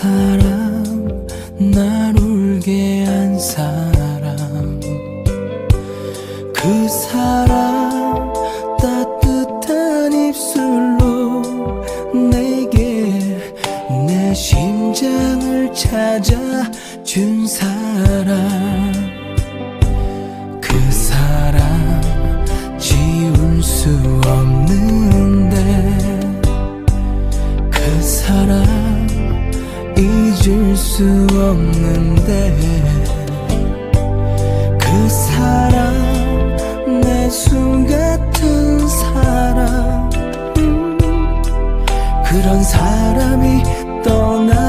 사람 날 울게 한 사람. 그 사람 따뜻한 입술로 내게 내 심장을 찾아준 사람. 없는데 그 사람 내숨 같은 사람. 그런 사람이 떠나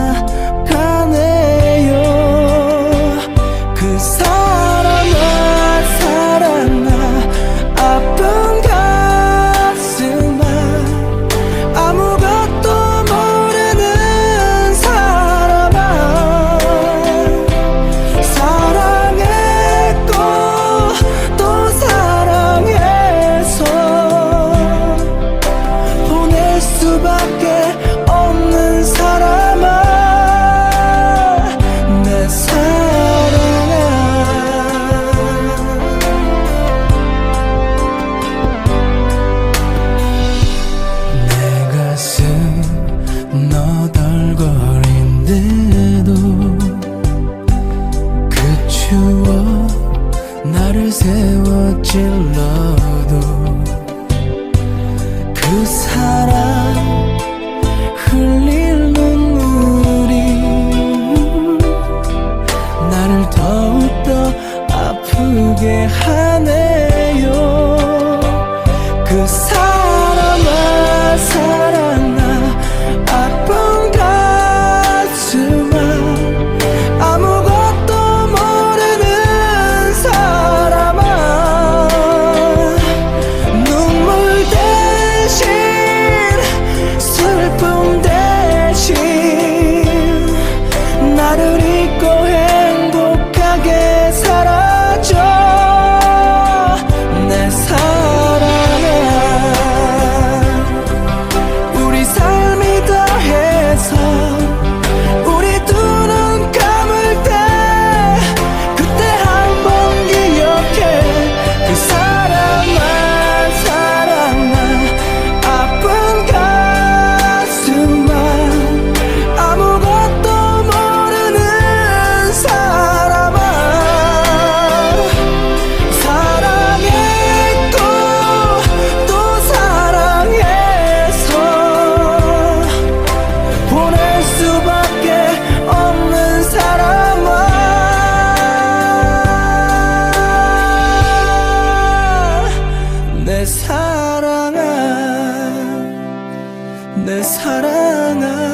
찔러도 그 사랑 흘릴 눈물이 나를 더욱더 아프게 하네. 사랑아 내 사랑아.